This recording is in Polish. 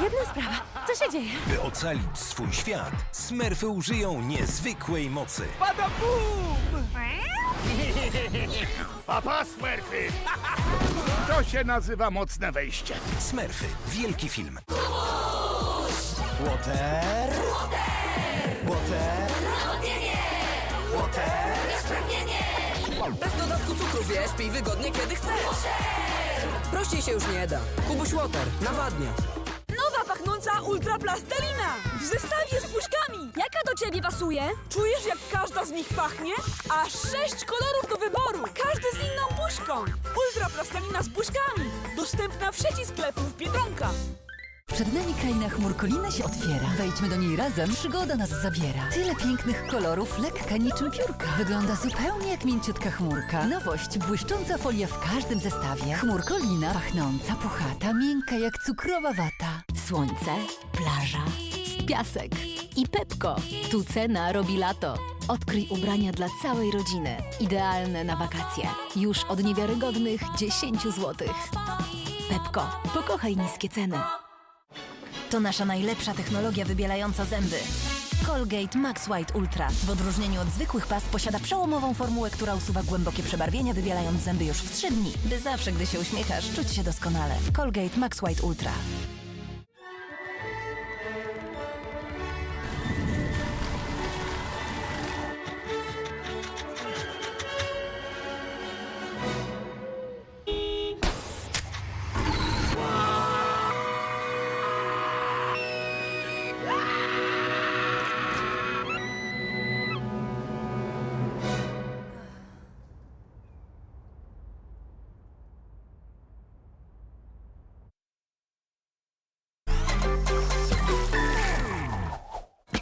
Jedna sprawa. Co się dzieje? By ocalić swój świat, smerfy użyją niezwykłej mocy. Pada bum! Papa Smurfy! To się nazywa mocne wejście. Smerfy. Wielki film. Water. Water. Bez dodatku cukru, wiesz, pij wygodnie kiedy chcesz. Prościej się już nie da. Kubuś Water, nawadnia. Nowa pachnąca ultra plastelina! W zestawie z puszkami! Jaka do ciebie pasuje? Czujesz, jak każda z nich pachnie? Aż sześć kolorów do wyboru! Każdy z inną puszką! Ultra plastelina z puszkami! Dostępna w sieci sklepów Biedronka! Przed nami kraina chmurkolina się otwiera. Wejdźmy do niej razem, przygoda nas zabiera. Tyle pięknych kolorów, lekka niczym piórka. Wygląda zupełnie jak mięciutka chmurka. Nowość, błyszcząca folia w każdym zestawie. Chmurkolina, pachnąca, puchata, miękka jak cukrowa wata. Słońce, plaża, piasek i Pepko. Tu cena robi lato. Odkryj ubrania dla całej rodziny. Idealne na wakacje. Już od niewiarygodnych 10 zł. Pepko, pokochaj niskie ceny. To nasza najlepsza technologia wybielająca zęby. Colgate Max White Ultra w odróżnieniu od zwykłych past posiada przełomową formułę, która usuwa głębokie przebarwienia, wybielając zęby już w 3 dni, by zawsze, gdy się uśmiechasz, czuć się doskonale. Colgate Max White Ultra.